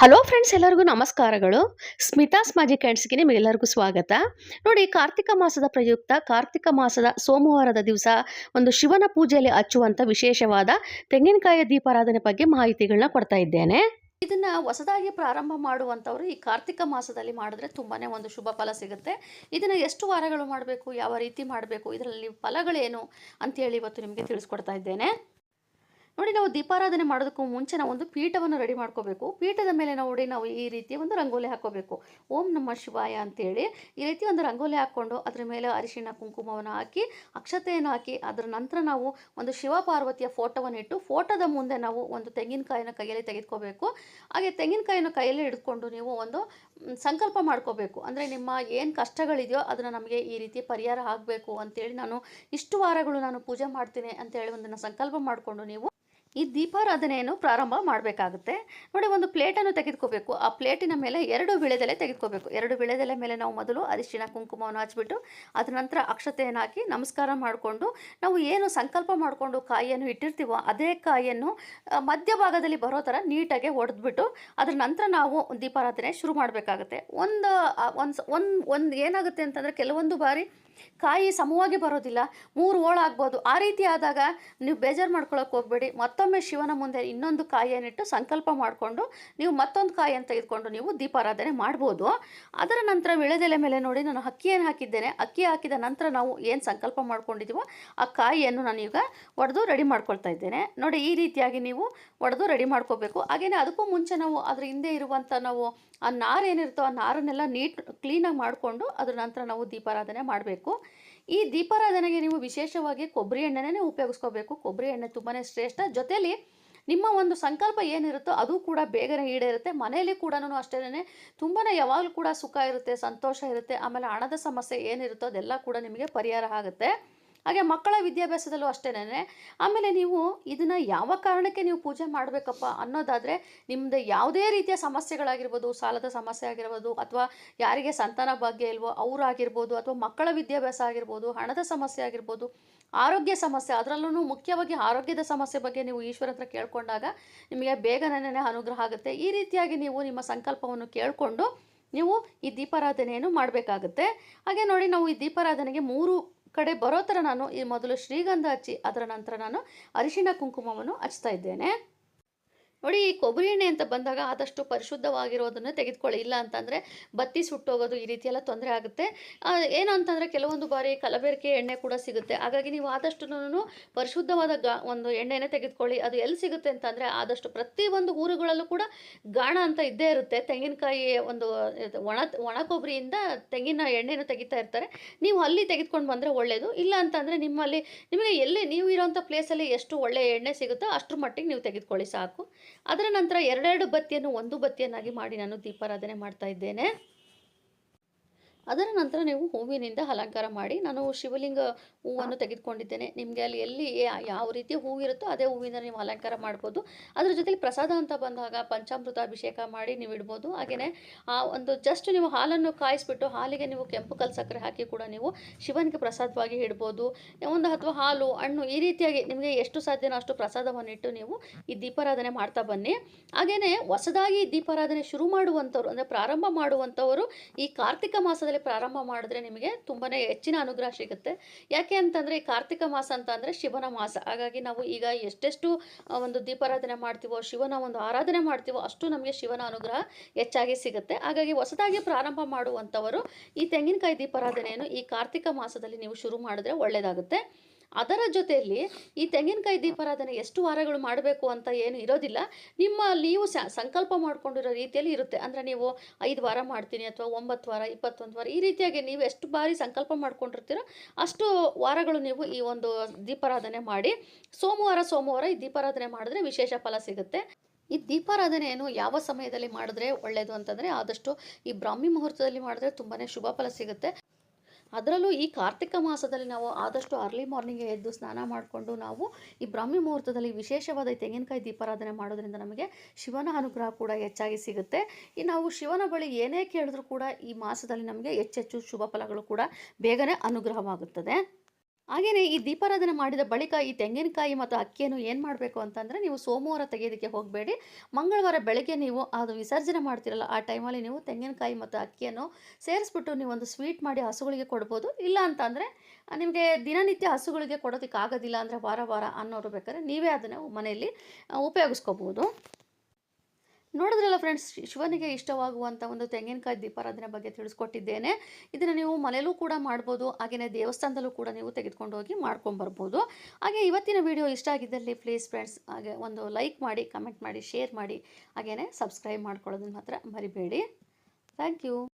Hello friends ಎಲ್ಲರಿಗೂ ನಮಸ್ಕಾರಗಳು. ಸ್ಮಿತಾಸ್ ಮಾಜಿ ಕ್ಯಾಂಡ್ಸ್ಗೆ ನಿಮಗೆಲ್ಲರಿಗೂ ಸ್ವಾಗತ. ನೋಡಿ, ಕಾರ್ತಿಕ ಮಾಸದ ಪ್ರಯುಕ್ತ, ಕಾರ್ತಿಕ ಮಾಸದ ಸೋಮವಾರದ ದಿವಸ ಒಂದು ಶಿವನ ಪೂಜೆಯಲ್ಲಿ ಹಚ್ಚುವಂಥ ವಿಶೇಷವಾದ ತೆಂಗಿನಕಾಯಿಯ ದೀಪಾರಾಧನೆ ಬಗ್ಗೆ ಮಾಹಿತಿಗಳನ್ನ ಕೊಡ್ತಾ ಇದ್ದೇನೆ. ಇದನ್ನು ಹೊಸದಾಗಿ ಪ್ರಾರಂಭ ಮಾಡುವಂಥವ್ರು ಈ ಕಾರ್ತಿಕ ಮಾಸದಲ್ಲಿ ಮಾಡಿದ್ರೆ ತುಂಬಾ ಒಂದು ಶುಭ ಫಲ ಸಿಗುತ್ತೆ. ಇದನ್ನು ಎಷ್ಟು ವಾರಗಳು ಮಾಡಬೇಕು, ಯಾವ ರೀತಿ ಮಾಡಬೇಕು, ಇದರಲ್ಲಿ ಫಲಗಳೇನು ಅಂತೇಳಿ ಇವತ್ತು ನಿಮಗೆ ತಿಳಿಸ್ಕೊಡ್ತಾ ಇದ್ದೇನೆ. ನೋಡಿ ನಾವು ದೀಪಾರಾಧನೆ ಮಾಡೋದಕ್ಕೂ ಮುಂಚೆ ನಾವು ಒಂದು ಪೀಠವನ್ನು ರೆಡಿ ಮಾಡ್ಕೋಬೇಕು. ಪೀಠದ ಮೇಲೆ ನೋಡಿ ನಾವು ಈ ರೀತಿ ಒಂದು ರಂಗೋಲಿ ಹಾಕೋಬೇಕು. ಓಂ ನಮ್ಮ ಶಿವಾಯ ಅಂತೇಳಿ ಈ ರೀತಿ ಒಂದು ರಂಗೋಲಿ ಹಾಕ್ಕೊಂಡು ಅದ್ರ ಮೇಲೆ ಅರಿಶಿಣ ಕುಂಕುಮವನ್ನು ಹಾಕಿ, ಅಕ್ಷತೆಯನ್ನು ಹಾಕಿ, ಅದರ ನಂತರ ನಾವು ಒಂದು ಶಿವ ಪಾರ್ವತಿಯ ಫೋಟೋವನ್ನು ಇಟ್ಟು ಫೋಟೋದ ಮುಂದೆ ನಾವು ಒಂದು ತೆಂಗಿನಕಾಯಿನ ಕೈಯಲ್ಲಿ ತೆಗೆದುಕೋಬೇಕು. ಹಾಗೆ ತೆಂಗಿನಕಾಯಿನ ಕೈಯಲ್ಲಿ ಹಿಡ್ಕೊಂಡು ನೀವು ಒಂದು ಸಂಕಲ್ಪ ಮಾಡ್ಕೋಬೇಕು. ಅಂದರೆ ನಿಮ್ಮ ಏನು ಕಷ್ಟಗಳಿದೆಯೋ ಅದನ್ನು ನಮಗೆ ಈ ರೀತಿ ಪರಿಹಾರ ಆಗಬೇಕು ಅಂತೇಳಿ ನಾನು ಇಷ್ಟು ವಾರಗಳು ನಾನು ಪೂಜೆ ಮಾಡ್ತೀನಿ ಅಂತೇಳಿ ಒಂದನ್ನು ಸಂಕಲ್ಪ ಮಾಡಿಕೊಂಡು ನೀವು ಈ ದೀಪಾರಾಧನೆಯನ್ನು ಪ್ರಾರಂಭ ಮಾಡಬೇಕಾಗುತ್ತೆ. ನೋಡಿ, ಒಂದು ಪ್ಲೇಟನ್ನು ತೆಗೆದುಕೋಬೇಕು. ಆ ಪ್ಲೇಟಿನ ಮೇಲೆ ಎರಡು ವಿಳೆದೆಲೆ ತೆಗೆದುಕೋಬೇಕು. ಎರಡು ವಿಳೆದೆಲೆ ಮೇಲೆ ನಾವು ಮೊದಲು ಅರಿಶಿನ ಕುಂಕುಮವನ್ನು ಹಚ್ಬಿಟ್ಟು, ಅದರ ನಂತರ ಅಕ್ಷತೆಯನ್ನು ಹಾಕಿ ನಮಸ್ಕಾರ ಮಾಡಿಕೊಂಡು, ನಾವು ಏನು ಸಂಕಲ್ಪ ಮಾಡಿಕೊಂಡು ಕಾಯಿಯನ್ನು ಇಟ್ಟಿರ್ತೀವೋ ಅದೇ ಕಾಯಿಯನ್ನು ಮಧ್ಯಭಾಗದಲ್ಲಿ ಬರೋ ಥರ ನೀಟಾಗಿ ಒಡೆದ್ಬಿಟ್ಟು, ಅದರ ನಂತರ ನಾವು ದೀಪಾರಾಧನೆ ಶುರು ಮಾಡಬೇಕಾಗುತ್ತೆ. ಒಂದು ಒಂದು ಒಂದು ಒಂದು ಏನಾಗುತ್ತೆ ಅಂತಂದರೆ ಕೆಲವೊಂದು ಬಾರಿ ಕಾಯಿ ಸಮವಾಗಿ ಬರೋದಿಲ್ಲ. ಮೂರು ಓಳಾಗ್ಬೋದು ಆ ರೀತಿ ಆದಾಗ ನೀವು ಬೇಜಾರು ಮಾಡ್ಕೊಳಕ್ಕೆ ಹೋಗಬೇಡಿ. ಮತ್ತೊಮ್ಮೆ ಶಿವನ ಮುಂದೆ ಇನ್ನೊಂದು ಕಾಯಿಯನ್ನಿಟ್ಟು ಸಂಕಲ್ಪ ಮಾಡಿಕೊಂಡು ನೀವು ಮತ್ತೊಂದು ಕಾಯಿಯನ್ನು ತೆಗೆದುಕೊಂಡು ನೀವು ದೀಪಾರಾಧನೆ ಮಾಡ್ಬೋದು. ಅದರ ನಂತರ ವಿಳೆದೆಲೆ ಮೇಲೆ ನೋಡಿ ನಾನು ಅಕ್ಕಿಯನ್ನು ಹಾಕಿದ್ದೇನೆ. ಅಕ್ಕಿ ಹಾಕಿದ ನಂತರ ನಾವು ಏನು ಸಂಕಲ್ಪ ಮಾಡ್ಕೊಂಡಿದ್ದೀವೋ ಆ ಕಾಯಿಯನ್ನು ನಾನು ಈಗ ಒಡೆದು ರೆಡಿ ಮಾಡ್ಕೊಳ್ತಾ ಇದ್ದೇನೆ. ನೋಡಿ ಈ ರೀತಿಯಾಗಿ ನೀವು ಒಡೆದು ರೆಡಿ ಮಾಡ್ಕೋಬೇಕು. ಹಾಗೆಯೇ ಅದಕ್ಕೂ ಮುಂಚೆ ನಾವು ಅದರ ಹಿಂದೆ ಇರುವಂಥ ನಾವು ಆ ನಾರು ಏನಿರುತ್ತೋ ಆ ನಾರನ್ನೆಲ್ಲ ನೀಟ್ ಕ್ಲೀನಾಗಿ ಮಾಡಿಕೊಂಡು ಅದರ ನಂತರ ನಾವು ದೀಪಾರಾಧನೆ ಮಾಡಬೇಕು. ಈ ದೀಪಾರಾಧನೆಗೆ ನೀವು ವಿಶೇಷವಾಗಿ ಕೊಬ್ಬರಿ ಎಣ್ಣೆನೇ ಉಪಯೋಗಿಸ್ಕೋಬೇಕು. ಕೊಬ್ಬರಿ ಎಣ್ಣೆ ತುಂಬಾ ಶ್ರೇಷ್ಠ. ಜೊತೆಯಲ್ಲಿ ನಿಮ್ಮ ಒಂದು ಸಂಕಲ್ಪ ಏನಿರುತ್ತೋ ಅದು ಕೂಡ ಬೇಗನೆ ಈಡೇರುತ್ತೆ. ಮನೆಯಲ್ಲಿ ಕೂಡ ಅಷ್ಟೇ ತುಂಬಾ ಯಾವಾಗಲೂ ಕೂಡ ಸುಖ ಇರುತ್ತೆ, ಸಂತೋಷ ಇರುತ್ತೆ. ಆಮೇಲೆ ಹಣದ ಸಮಸ್ಯೆ ಏನಿರುತ್ತೋ ಅದೆಲ್ಲ ಕೂಡ ನಿಮಗೆ ಪರಿಹಾರ ಆಗುತ್ತೆ. ಹಾಗೆ ಮಕ್ಕಳ ವಿದ್ಯಾಭ್ಯಾಸದಲ್ಲೂ ಅಷ್ಟೇನೆ ಆಮೇಲೆ ನೀವು ಇದನ್ನು ಯಾವ ಕಾರಣಕ್ಕೆ ನೀವು ಪೂಜೆ ಮಾಡಬೇಕಪ್ಪ ಅನ್ನೋದಾದರೆ ನಿಮ್ಮದು ಯಾವುದೇ ರೀತಿಯ ಸಮಸ್ಯೆಗಳಾಗಿರ್ಬೋದು, ಸಾಲದ ಸಮಸ್ಯೆ ಆಗಿರ್ಬೋದು, ಅಥವಾ ಯಾರಿಗೆ ಸಂತಾನ ಭಾಗ್ಯ ಇಲ್ವೋ ಅವರಾಗಿರ್ಬೋದು, ಅಥವಾ ಮಕ್ಕಳ ವಿದ್ಯಾಭ್ಯಾಸ ಆಗಿರ್ಬೋದು, ಹಣದ ಸಮಸ್ಯೆ ಆಗಿರ್ಬೋದು, ಆರೋಗ್ಯ ಸಮಸ್ಯೆ ಅದರಲ್ಲೂ ಮುಖ್ಯವಾಗಿ ಆರೋಗ್ಯದ ಸಮಸ್ಯೆ ಬಗ್ಗೆ ನೀವು ಈಶ್ವರ ಹತ್ರ ಕೇಳಿಕೊಂಡಾಗ ನಿಮಗೆ ಬೇಗನೇ ಅನುಗ್ರಹ ಆಗುತ್ತೆ. ಈ ರೀತಿಯಾಗಿ ನೀವು ನಿಮ್ಮ ಸಂಕಲ್ಪವನ್ನು ಕೇಳಿಕೊಂಡು ನೀವು ಈ ದೀಪಾರಾಧನೆಯನ್ನು ಮಾಡಬೇಕಾಗುತ್ತೆ. ಹಾಗೆ ನೋಡಿ ನಾವು ಈ ದೀಪಾರಾಧನೆಗೆ ಮೂರು ಕಡೆ ಬರೋ ಥರ ನಾನು ಈ ಮೊದಲು ಶ್ರೀಗಂಧ ಹಚ್ಚಿ ಅದರ ನಂತರ ನಾನು ಅರಿಶಿಣ ಕುಂಕುಮವನ್ನು ಹಚ್ತಾ ಇದ್ದೇನೆ. ನೋಡಿ, ಈ ಕೊಬ್ಬರಿ ಎಣ್ಣೆ ಅಂತ ಬಂದಾಗ ಆದಷ್ಟು ಪರಿಶುದ್ಧವಾಗಿರೋದನ್ನು ತೆಗೆದುಕೊಳ್ಳಿ. ಇಲ್ಲ ಅಂತಂದರೆ ಬತ್ತಿ ಸುಟ್ಟೋಗೋದು ಈ ರೀತಿಯೆಲ್ಲ ತೊಂದರೆ ಆಗುತ್ತೆ. ಏನು ಅಂತಂದರೆ ಕೆಲವೊಂದು ಬಾರಿ ಕಲಬೆರಕೆ ಎಣ್ಣೆ ಕೂಡ ಸಿಗುತ್ತೆ. ಹಾಗಾಗಿ ನೀವು ಆದಷ್ಟು ಪರಿಶುದ್ಧವಾದ ಗಾ, ಒಂದು ಎಣ್ಣೆನೇ ತೆಗೆದುಕೊಳ್ಳಿ. ಅದು ಎಲ್ಲಿ ಸಿಗುತ್ತೆ ಅಂತಂದರೆ ಆದಷ್ಟು ಪ್ರತಿಯೊಂದು ಊರುಗಳಲ್ಲೂ ಕೂಡ ಗಾಣ ಅಂತ ಇದ್ದೇ ಇರುತ್ತೆ. ತೆಂಗಿನಕಾಯಿ ಒಂದು ಒಣ ಒಣ ಕೊಬ್ಬರಿಯಿಂದ ತೆಂಗಿನ ಎಣ್ಣೆನ ತೆಗಿತಾ ಇರ್ತಾರೆ. ನೀವು ಅಲ್ಲಿ ತೆಗೆದುಕೊಂಡು ಬಂದರೆ ಒಳ್ಳೆಯದು ಇಲ್ಲ ಅಂತಂದರೆ ನಿಮ್ಮಲ್ಲಿ, ನಿಮಗೆ ಎಲ್ಲಿ ನೀವು ಇರೋಂಥ ಪ್ಲೇಸಲ್ಲಿ ಎಷ್ಟು ಒಳ್ಳೆಯ ಎಣ್ಣೆ ಸಿಗುತ್ತೋ ಅಷ್ಟರ ಮಟ್ಟಿಗೆ ನೀವು ತೆಗೆದುಕೊಳ್ಳಿ ಸಾಕು. ಅದರ ನಂತರ ಎರಡೆರಡು ಬತ್ತಿಯನ್ನು ಒಂದು ಬತ್ತಿಯನ್ನಾಗಿ ಮಾಡಿ ನಾನು ದೀಪಾರಾಧನೆ ಮಾಡ್ತಾ ಇದ್ದೇನೆ. ಅದರ ನಂತರ ನೀವು ಹೂವಿನಿಂದ ಅಲಂಕಾರ ಮಾಡಿ ನಾನು ಶಿವಲಿಂಗ ಹೂವನ್ನು ತೆಗೆದುಕೊಂಡಿದ್ದೇನೆ. ನಿಮಗೆ ಅಲ್ಲಿ ಎಲ್ಲಿ ಯಾವ ರೀತಿ ಹೂವಿರುತ್ತೋ ಅದೇ ಹೂವಿಂದ ನೀವು ಅಲಂಕಾರ ಮಾಡ್ಬೋದು. ಅದರ ಜೊತೆಲಿ ಪ್ರಸಾದ ಅಂತ ಬಂದಾಗ ಪಂಚಾಮೃತ ಅಭಿಷೇಕ ಮಾಡಿ ನೀವು ಇಡ್ಬೋದು. ಹಾಗೆಯೇ ಆ ಒಂದು ಜಸ್ಟ್ ನೀವು ಹಾಲನ್ನು ಕಾಯಿಸ್ಬಿಟ್ಟು ಹಾಲಿಗೆ ನೀವು ಕೆಂಪು ಕಲ್ ಸಕ್ಕರೆ ಹಾಕಿ ಕೂಡ ನೀವು ಶಿವನಿಗೆ ಪ್ರಸಾದವಾಗಿ ಇಡ್ಬೋದು. ಒಂದು ಅಥವಾ ಹಾಲು ಹಣ್ಣು ಈ ರೀತಿಯಾಗಿ ನಿಮಗೆ ಎಷ್ಟು ಸಾಧ್ಯನೋ ಅಷ್ಟು ಪ್ರಸಾದವನ್ನು ಇಟ್ಟು ನೀವು ಈ ದೀಪಾರಾಧನೆ ಮಾಡ್ತಾ ಬನ್ನಿ. ಹಾಗೆಯೇ ಹೊಸದಾಗಿ ದೀಪಾರಾಧನೆ ಶುರು ಮಾಡುವಂಥವ್ರು ಅಂದರೆ ಪ್ರಾರಂಭ ಮಾಡುವಂಥವರು ಈ ಕಾರ್ತಿಕ ಮಾಸದಲ್ಲಿ ಪ್ರಾರಂಭ ಮಾಡಿದ್ರೆ ನಿಮಗೆ ತುಂಬಾ ಹೆಚ್ಚಿನ ಅನುಗ್ರಹ ಸಿಗುತ್ತೆ. ಯಾಕೆ ಅಂತಂದರೆ ಕಾರ್ತಿಕ ಮಾಸ ಅಂತ ಅಂದರೆ ಶಿವನ ಮಾಸ. ಹಾಗಾಗಿ ನಾವು ಈಗ ಎಷ್ಟೆಷ್ಟು ಒಂದು ದೀಪಾರಾಧನೆ ಮಾಡ್ತೀವೋ, ಶಿವನ ಒಂದು ಆರಾಧನೆ ಮಾಡ್ತೀವೋ ಅಷ್ಟು ನಮಗೆ ಶಿವನ ಅನುಗ್ರಹ ಹೆಚ್ಚಾಗಿ ಸಿಗುತ್ತೆ. ಹಾಗಾಗಿ ಹೊಸದಾಗಿ ಪ್ರಾರಂಭ ಮಾಡುವಂಥವರು ಈ ತೆಂಗಿನಕಾಯಿ ದೀಪಾರಾಧನೆಯನ್ನು ಈ ಕಾರ್ತಿಕ ಮಾಸದಲ್ಲಿ ನೀವು ಶುರು ಮಾಡಿದ್ರೆ ಒಳ್ಳೆಯದಾಗುತ್ತೆ ಅದರ ಜೊತೆಯಲ್ಲಿ ಈ ತೆಂಗಿನಕಾಯಿ ದೀಪಾರಾಧನೆ ಎಷ್ಟು ವಾರಗಳು ಮಾಡಬೇಕು ಅಂತ ಏನು ಇರೋದಿಲ್ಲ. ನಿಮ್ಮ ನೀವು ಸಂಕಲ್ಪ ಮಾಡಿಕೊಂಡಿರೋ ರೀತಿಯಲ್ಲಿ ಇರುತ್ತೆ. ಅಂದರೆ ನೀವು ಐದು ವಾರ ಮಾಡ್ತೀನಿ ಅಥವಾ ಒಂಬತ್ತು ವಾರ, ಇಪ್ಪತ್ತೊಂದು ವಾರ, ಈ ರೀತಿಯಾಗಿ ನೀವು ಎಷ್ಟು ಬಾರಿ ಸಂಕಲ್ಪ ಮಾಡ್ಕೊಂಡಿರ್ತೀರೋ ಅಷ್ಟು ವಾರಗಳು ನೀವು ಈ ಒಂದು ದೀಪಾರಾಧನೆ ಮಾಡಿ, ಸೋಮವಾರ ಸೋಮವಾರ ಈ ದೀಪಾರಾಧನೆ ಮಾಡಿದ್ರೆ ವಿಶೇಷ ಫಲ ಸಿಗುತ್ತೆ. ಈ ದೀಪಾರಾಧನೆಯನ್ನು ಯಾವ ಸಮಯದಲ್ಲಿ ಮಾಡಿದ್ರೆ ಒಳ್ಳೆಯದು ಅಂತಂದರೆ ಆದಷ್ಟು ಈ ಬ್ರಾಹ್ಮಿ ಮುಹೂರ್ತದಲ್ಲಿ ಮಾಡಿದ್ರೆ ತುಂಬಾ ಶುಭ ಫಲ ಸಿಗುತ್ತೆ. ಅದರಲ್ಲೂ ಈ ಕಾರ್ತಿಕ ಮಾಸದಲ್ಲಿ ನಾವು ಆದಷ್ಟು ಅರ್ಲಿ ಮಾರ್ನಿಂಗ್ ಎದ್ದು ಸ್ನಾನ ಮಾಡಿಕೊಂಡು ನಾವು ಈ ಬ್ರಾಹ್ಮಿ ಮುಹೂರ್ತದಲ್ಲಿ ವಿಶೇಷವಾದ ಈ ತೆಂಗಿನಕಾಯಿ ದೀಪಾರಾಧನೆ ಮಾಡೋದ್ರಿಂದ ನಮಗೆ ಶಿವನ ಅನುಗ್ರಹ ಕೂಡ ಹೆಚ್ಚಾಗಿ ಸಿಗುತ್ತೆ. ಈ ನಾವು ಶಿವನ ಬಳಿ ಏನೇ ಕೇಳಿದ್ರೂ ಕೂಡ ಈ ಮಾಸದಲ್ಲಿ ನಮಗೆ ಹೆಚ್ಚೆಚ್ಚು ಶುಭ ಫಲಗಳು ಕೂಡ ಬೇಗನೆ ಅನುಗ್ರಹವಾಗುತ್ತದೆ. ಹಾಗೆಯೇ ಈ ದೀಪಾರಾಧನೆ ಮಾಡಿದ ಬಳಿಕ ಈ ತೆಂಗಿನಕಾಯಿ ಮತ್ತು ಅಕ್ಕಿಯನ್ನು ಏನು ಮಾಡಬೇಕು ಅಂತಂದರೆ ನೀವು ಸೋಮವಾರ ತೆಗೆಯೋದಕ್ಕೆ ಹೋಗಬೇಡಿ. ಮಂಗಳವಾರ ಬೆಳಗ್ಗೆ ನೀವು ಅದು ವಿಸರ್ಜನೆ ಮಾಡ್ತಿರಲ್ಲ, ಆ ಟೈಮಲ್ಲಿ ನೀವು ತೆಂಗಿನಕಾಯಿ ಮತ್ತು ಅಕ್ಕಿಯನ್ನು ಸೇರಿಸ್ಬಿಟ್ಟು ನೀವು ಒಂದು ಸ್ವೀಟ್ ಮಾಡಿ ಹಸುಗಳಿಗೆ ಕೊಡ್ಬೋದು. ಇಲ್ಲ ಅಂತಂದರೆ ನಿಮಗೆ ದಿನನಿತ್ಯ ಹಸುಗಳಿಗೆ ಕೊಡೋದಕ್ಕೆ ಆಗೋದಿಲ್ಲ ಅಂದರೆ ವಾರ ವಾರ ಅನ್ನೋರು ಬೇಕಾದ್ರೆ ನೀವೇ ಅದನ್ನು ಮನೆಯಲ್ಲಿ ಉಪಯೋಗಿಸ್ಕೋಬೋದು. ನೋಡಿದ್ರಲ್ಲ ಫ್ರೆಂಡ್ಸ್ ಶಿವನಿಗೆ ಇಷ್ಟವಾಗುವಂಥ ಒಂದು ತೆಂಗಿನಕಾಯಿ ದೀಪಾರಾಧನೆ ಬಗ್ಗೆ ತಿಳಿಸ್ಕೊಟ್ಟಿದ್ದೇನೆ. ಇದನ್ನು ನೀವು ಮನೆಯಲ್ಲೂ ಕೂಡ ಮಾಡ್ಬೋದು ಹಾಗೆಯೇ ದೇವಸ್ಥಾನದಲ್ಲೂ ಕೂಡ ನೀವು ತೆಗೆದುಕೊಂಡು ಹೋಗಿ ಮಾಡ್ಕೊಂಬರ್ಬೋದು. ಹಾಗೆ ಇವತ್ತಿನ ವಿಡಿಯೋ ಇಷ್ಟ ಆಗಿದ್ದಲ್ಲಿ ಪ್ಲೀಸ್ ಫ್ರೆಂಡ್ಸ್ ಹಾಗೆ ಒಂದು ಲೈಕ್ ಮಾಡಿ ಕಮೆಂಟ್ ಮಾಡಿ ಶೇರ್ ಮಾಡಿ ಹಾಗೆಯೇ ಸಬ್ಸ್ಕ್ರೈಬ್ ಮಾಡ್ಕೊಳ್ಳೋದನ್ನ ಮಾತ್ರ ಮರಿಬೇಡಿ. Thank you